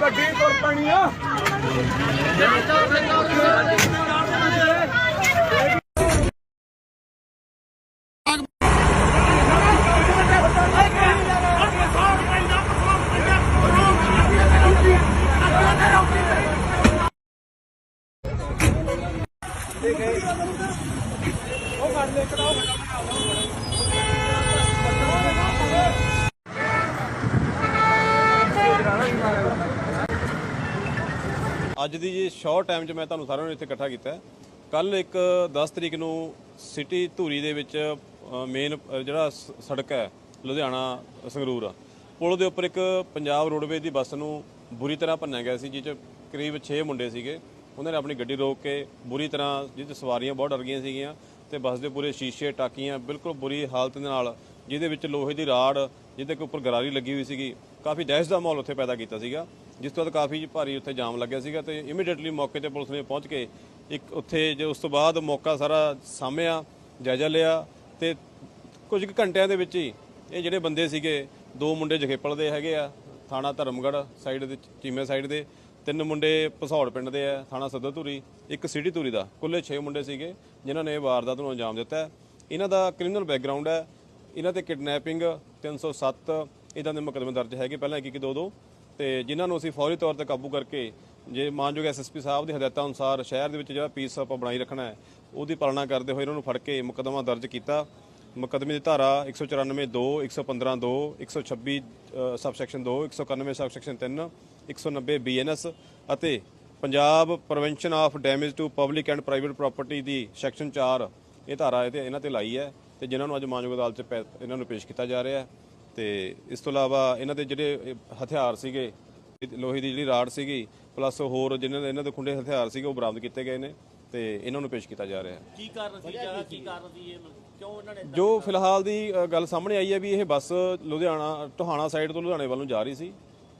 ਗੱਡੀ ਤੁਰ ਪੈਣੀ ਆ। ਅੱਜ ਦੀ ਜੀ ਸ਼ਾਰਟ ਟਾਈਮ 'ਚ ਮੈਂ ਤੁਹਾਨੂੰ ਸਾਰਿਆਂ ਨੂੰ ਇੱਥੇ ਇਕੱਠਾ ਕੀਤਾ ਕੱਲ ਇੱਕ 10 ਤਰੀਕ ਨੂੰ ਸਿਟੀ ਧੂਰੀ ਦੇ ਵਿੱਚ ਮੇਨ ਜਿਹੜਾ ਸ- ਸੜਕ ਹੈ, ਲੁਧਿਆਣਾ, ਸੰਗਰੂਰ। ਪੁਲ ਦੇ ਉੱਪਰ ਇੱਕ ਪੰਜਾਬ ਰੋਡਵੇਜ਼ ਦੀ ਬੱਸ ਨੂੰ ਬੁਰੀ ਤਰ੍ਹਾਂ ਭੰਨਿਆ ਗਿਆ ਸੀ ਜਿਸ 'ਚ ਕਰੀਬ 6 ਮੁੰਡੇ ਸੀਗੇ। ਉਹਨਾਂ ਨੇ ਆਪਣੀ ਗੱਡੀ ਰੋਕ ਕੇ ਬੁਰੀ ਤਰ੍ਹਾਂ ਜਿਹਦੇ ਸਵਾਰੀਆਂ ਬਹੁਤ ਡਰ ਗਈਆਂ ਸੀਗੀਆਂ। ਤੇ ਬੱਸ ਦੇ ਪੂਰੇ ਸ਼ੀਸ਼ੇ, ਟਾਕੀਆਂ ਬਿਲਕੁਲ ਬੁਰੀ ਹਾਲਤ ਦੇ ਨਾਲ, ਜਿਹਦੇ ਵਿੱਚ ਲੋਹੇ ਦੀ ਰਾੜ, ਜਿਹਦੇ ਉੱਪਰ ਗਰਾਰੀ ਲੱਗੀ ਹੋਈ ਸੀਗੀ, ਕਾਫੀ ਦਹਿਸ਼ਤ ਦਾ ਮਾਹੌਲ ਉੱਥੇ ਪੈਦਾ ਕੀਤਾ ਸੀਗਾ, ਜਿਸ ਤੋਂ ਬਾਅਦ ਕਾਫੀ ਭਾਰੀ ਉੱਥੇ ਜਾਮ ਲੱਗਿਆ ਸੀਗਾ ਤੇ ਇਮੀਡੀਏਟਲੀ ਮੌਕੇ ਤੇ ਪੁਲਿਸ ਨੇ ਪਹੁੰਚ ਕੇ ਇੱਕ ਉੱਥੇ ਜੇ ਉਸ ਤੋਂ ਬਾਅਦ ਮੌਕਾ ਸਾਰਾ ਸਾਹਮਿਆ ਜਾਇਜ਼ਾ ਲਿਆ ਤੇ ਕੁਝ ਕੁ ਘੰਟਿਆਂ ਦੇ ਵਿੱਚ ਹੀ ਇਹ ਜਿਹੜੇ ਬੰਦੇ ਸੀਗੇ, ਦੋ ਮੁੰਡੇ ਜਖੇਪਲ ਦੇ ਹੈਗੇ ਆ, ਥਾਣਾ ਧਰਮਗੜ੍ਹ ਸਾਈਡ ਦੇ, ਚੀਮੇ ਸਾਈਡ ਦੇ ਤਿੰਨ ਮੁੰਡੇ ਪਸੌੜ ਪਿੰਡ ਦੇ ਆ, ਥਾਣਾ ਸੱਦਰਧੂਰੀ ਇੱਕ ਸਿਟੀ ਧੂਰੀ ਦਾ। ਕੁੱਲੇ 6 ਮੁੰਡੇ ਸੀਗੇ, ਜਿਨ੍ਹਾਂ ਨੇ ਵਾਰਦਾਤ ਨੂੰ ਅੰਜਾਮ ਦਿੱਤਾ ਇਹਨਾਂ ਦਾ ਕ੍ਰਿਮੀਨਲ ਬੈਕਗ੍ਰਾਉਂਡ ਹੈ। ਇਹਨਾਂ ਤੇ ਕਿਡਨੈਪਿੰਗ 307 ਇਦਾਂ ਦੇ ਮੁਕੱਦਮੇ ਦਰਜ ਹੈਗੇ, ਪਹਿਲਾਂ ਇੱਕ ਇੱਕ ਦੋ ਦੋ ਤੇ ਜਿਨ੍ਹਾਂ ਨੂੰ ਅਸੀਂ ਫੌਰੀ ਤੌਰ ਤੇ ਕਾਬੂ ਕਰਕੇ ਜੇ ਮਾਨਯੋਗ ਐਸਐਸਪੀ ਸਾਹਿਬ ਦੀ ਹਦਾਇਤਾਂ ਅਨੁਸਾਰ ਸ਼ਹਿਰ ਦੇ ਵਿੱਚ ਜਿਹੜਾ ਪੀਸ ਆਪਾਂ ਬਣਾਈ ਰੱਖਣਾ ਹੈ, ਉਹਦੀ ਪਾਲਣਾ ਕਰਦੇ ਹੋਏ ਇਹਨਾਂ ਨੂੰ ਫੜ ਕੇ ਮੁਕੱਦਮਾ ਦਰਜ ਕੀਤਾ। ਮੁਕੱਦਮੇ ਦੀ ਧਾਰਾ 194 2 115 2 126 ਸਬਸੈਕਸ਼ਨ 2 191 ਸਬਸੈਕਸ਼ਨ 3 190 ਬੀਐਨਐਸ ਅਤੇ Punjab prevention of damage to public and private property the section 4 ਇਹ ਧਾਰਾ ਇਹ ਤੇ ਇਹਨਾਂ ਤੇ ਲਾਈ ਹੈ ਤੇ ਜਿਨ੍ਹਾਂ ਨੂੰ ਅੱਜ ਮਾਨਯੋਗ ਅਦਾਲਤ 'ਚ ਪੈ- ਇਹਨਾਂ ਨੂੰ ਪੇਸ਼ ਕੀਤਾ ਜਾ ਰਿਹਾ ਹੈ ਤੇ ਇਸ ਤੋਂ ਇਲਾਵਾ ਇਹਨਾਂ ਦੇ ਜਿਹੜੇ ਹਥਿਆਰ ਸੀਗੇ ਲੋਹੇ ਦੀ ਜਿਹੜੀ ਰਾੜ ਸੀਗੀ ਪਲੱਸ ਹੋਰ ਜਿਨ੍ਹਾਂ ਦੇ ਇਹਨਾਂ ਦੇ ਖੁੰਡੇ ਹਥਿਆਰ ਸੀਗੇ ਉਹ ਬਰਾਮਦ ਕੀਤੇ ਗਏ ਨੇ ਤੇ ਇਹਨਾਂ ਨੂੰ ਪੇਸ਼ ਕੀਤਾ ਜਾ ਰਿਹਾ ਹੈ। ਕੀ ਕਾਰਨ ਸੀ? ਜਾਂ ਕੀ ਕਾਰਨ ਸੀ ਇਹ ਜੋ ਫਿਲਹਾਲ ਦੀ ਅ, ਗੱਲ ਸਾਹਮਣੇ ਆਈ ਹੈ ਵੀ ਇਹ ਬੱਸ ਲੁਧਿਆਣਾ ਟੋਹਾਣਾ ਸਾਈਡ ਤੋਂ ਲੁਧਿਆਣੇ ਵੱਲ ਨੂੰ ਜਾ ਰਹੀ ਸੀ।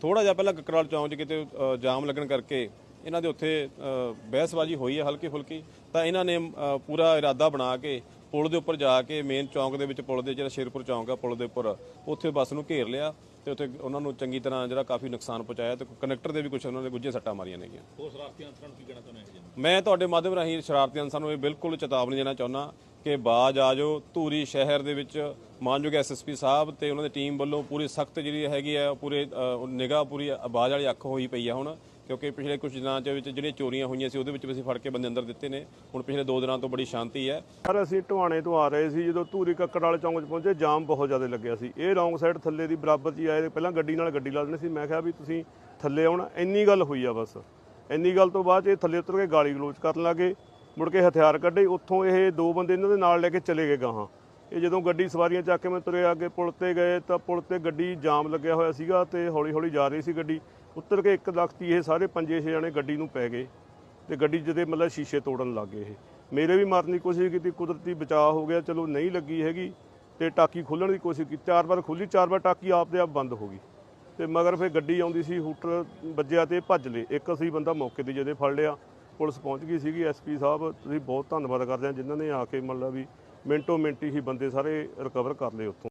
ਥੋੜਾ ਜਿਹਾ ਪਹਿਲਾਂ ਕਕਰਾਲ ਚੌਂਕ 'ਚ ਕਿਤੇ ਅ, ਜਾਮ ਲੱਗਣ ਕਰਕੇ ਇਹਨਾਂ ਦੇ ਉੱਥੇ ਅ, ਬਹਿਸਬਾਜ਼ੀ ਹੋਈ ਹੈ ਹਲਕੀ ਫੁਲਕੀ ਤਾਂ ਇਹਨਾਂ ਨੇ ਅ, ਪੂਰਾ ਇਰਾਦਾ ਬਣਾ ਕੇ ਪੁਲ ਦੇ ਉੱਪਰ ਜਾ ਕੇ ਮੇਨ ਚੌਂਕ ਦੇ ਵਿੱਚ ਪੁਲ ਦੇ ਜਿਹੜਾ ਸ਼ੇਰਪੁਰ ਚੌਂਕ ਆ ਪੁਲ ਦੇ ਉੱਪਰ ਉੱਥੇ ਬੱਸ ਨੂੰ ਘੇਰ ਲਿਆ। ਤੇ ਉੱਥੇ ਉਹਨਾਂ ਨੂੰ ਚੰਗੀ ਤਰ੍ਹਾਂ ਜਿਹੜਾ ਕਾਫੀ ਨੁਕਸਾਨ ਪਹੁੰਚਾਇਆ ਤੇ ਕੰਡਕਟਰ ਦੇ ਵੀ ਕੁਝ ਉਹਨਾਂ ਨੇ ਗੁੱਝੇ ਸੱਟਾਂ ਮਾਰੀਆਂ ਨੇਗੀਆਂ ਹੋਰ ਸ਼ਰਾਰਤੀ ਅੰਸਰਾਂ ਨੂੰ ਕੀ ਕਹਿਣਾ ਚਾਹੁੰਦੇ ਹੋ ਮੈਂ ਤੁਹਾਡੇ ਮਾਧਿਅਮ ਰਾਹੀਂ ਸ਼ਰਾਰਤੀ ਅਨਸਰਾਂ ਨੂੰ ਇਹ ਬਿਲਕੁਲ ਚੇਤਾਵਨੀ ਦੇਣਾ ਚਾਹੁੰਦਾ ਕਿ ਬਾਜ ਆ ਜਾਓ। ਧੂਰੀ ਸ਼ਹਿਰ ਦੇ ਵਿੱਚ ਮਾਨਯੋਗ ਐਸਐਸਪੀ ਸਾਹਿਬ ਤੇ ਉਹਨਾਂ ਦੀ ਟੀਮ ਵੱਲੋਂ ਪੂਰੀ ਸਖਤ ਜਿਹੜੀ ਹੈਗੀ ਆ ਪੂਰੇ ਨਿਗਾਹ ਪੂਰੀ ਆਵਾਜ਼ ਵਾਲੀ ਅੱਖ ਹੋਈ ਪਈ ਆ ਹੁਣ। ਕਿਉਂਕਿ ਪਿਛਲੇ ਕੁਝ ਦਿਨਾਂ ਦੇ ਵਿੱਚ ਜਿਹੜੀਆਂ ਚੋਰੀਆਂ ਹੋਈਆਂ ਸੀ, ਉਹਦੇ ਵਿੱਚ ਵੀ ਅਸੀਂ ਫੜ ਕੇ ਬੰਦੇ ਅੰਦਰ ਦਿੱਤੇ ਨੇ। ਹੁਣ ਪਿਛਲੇ 2 ਦਿਨਾਂ ਤੋਂ ਬੜੀ ਸ਼ਾਂਤੀ ਹੈ। ਸਰ, ਅਸੀਂ ਢਵਾਣੇ ਤੋਂ ਆ ਰਹੇ ਸੀ, ਜਦੋਂ ਧੂਰੀ ਕੱਕੜ ਵਾਲੇ ਚੌਂਕ 'ਚ ਪਹੁੰਚੇ, ਜਾਮ ਬਹੁਤ ਜ਼ਿਆਦਾ ਲੱਗਿਆ ਸੀ। ਇਹ ਰੌਂਗ ਸਾਈਡ ਥੱਲੇ ਦੀ ਬਰਾਬਰ 'ਚ ਆਏ, ਪਹਿਲਾਂ ਗੱਡੀ ਨਾਲ ਗੱਡੀ ਲਾ ਦੇਣੀ ਸੀ। ਮੈਂ ਕਿਹਾ ਵੀ ਤੁਸੀਂ ਥੱਲੇ ਆਉਣਾ, ਇੰਨੀ ਗੱਲ ਹੋਈ ਆ ਬਸ। ਇੰਨੀ ਗੱਲ ਤੋਂ ਬਾਅਦ 'ਚ ਇਹ ਥੱਲੇ ਉਤਰ ਕੇ ਗਾਲੀ ਗਲੋਚ ਕਰਨ ਲੱਗੇ, ਮੁੜ ਕੇ ਹਥਿਆਰ ਕੱਢੇ, ਉੱਥੋਂ ਇਹ ਦੋ ਬੰਦੇ ਇਹਨਾਂ ਦੇ ਨਾਲ ਲੈ ਕੇ ਚਲੇ ਗਏ ਗਾਹਾਂ। ਇਹ ਜਦੋਂ ਗੱਡੀ ਸਵਾਰੀਆਂ ਚੱਕ ਕੇ ਮੈਂ ਤੁਰੇ ਅੱਗੇ ਪੁਲ ਤੇ ਗਏ ਤਾਂ ਪੁਲ ਤੇ ਗੱਡੀ ਜਾਮ ਲੱਗਿਆ ਹੋਇਆ ਸੀਗਾ ਤੇ ਹੌਲੀ ਹੌਲੀ ਜਾ ਰਹੀ ਸੀ ਗੱਡੀ। ਉੱਤਰ ਕੇ ਇੱਕ ਲਖਤੀ ਇਹ ਸਾਰੇ ਪੰਜੇ ਛੇ ਜਣੇ ਗੱਡੀ ਨੂੰ ਪੈ ਗਏ ਤੇ ਗੱਡੀ ਜਦੇ ਮਤਲਬ ਸ਼ੀਸ਼ੇ ਤੋੜਨ ਲੱਗ ਗਏ ਇਹ। ਮੇਰੇ ਵੀ ਮਾਰਨ ਦੀ ਕੋਸ਼ਿਸ਼ ਕੀਤੀ, ਕੁਦਰਤੀ ਬਚਾਅ ਹੋ ਗਿਆ, ਚਲੋ ਨਹੀਂ ਲੱਗੀ ਹੈਗੀ ਤੇ ਟਾਕੀ ਖੋਲਣ ਦੀ ਕੋਸ਼ਿਸ਼ ਕੀਤੀ। ਚਾਰ ਵਾਰ ਖੋਲੀ ਚਾਰ ਵਾਰ ਟਾਕੀ ਆਪ ਦੇ ਆਪ ਬੰਦ ਹੋ ਗਈ। ਤੇ ਮਗਰ ਫਿਰ ਗੱਡੀ ਆਉਂਦੀ ਸੀ, ਹੂਟਰ ਵੱਜਿਆ ਤੇ ਭੱਜ ਲਏ। ਇੱਕ ਅਸੀਂ ਬੰਦਾ ਮੌਕੇ ਤੇ ਜਦੇ ਫੜ ਲਿਆ, ਪੁਲਿਸ ਪਹੁੰਚ ਗਈ ਸੀਗੀ ਐਸਪੀ ਸਾਹਿਬ, ਤੁਸੀਂ ਬਹੁਤ ਧੰਨਵਾਦ ਕਰਦੇ ਹਾਂ ਜਿਨ੍ਹਾਂ ਨੇ ਆ ਕੇ ਮਤਲਬ ਵੀ ਮਿੰਟੋ ਮਿੰਟ ਹੀ ਬੰਦੇ ਸਾਰੇ ਰਿਕਵਰ ਕਰ ਲਏ ਉੱਥੋਂ।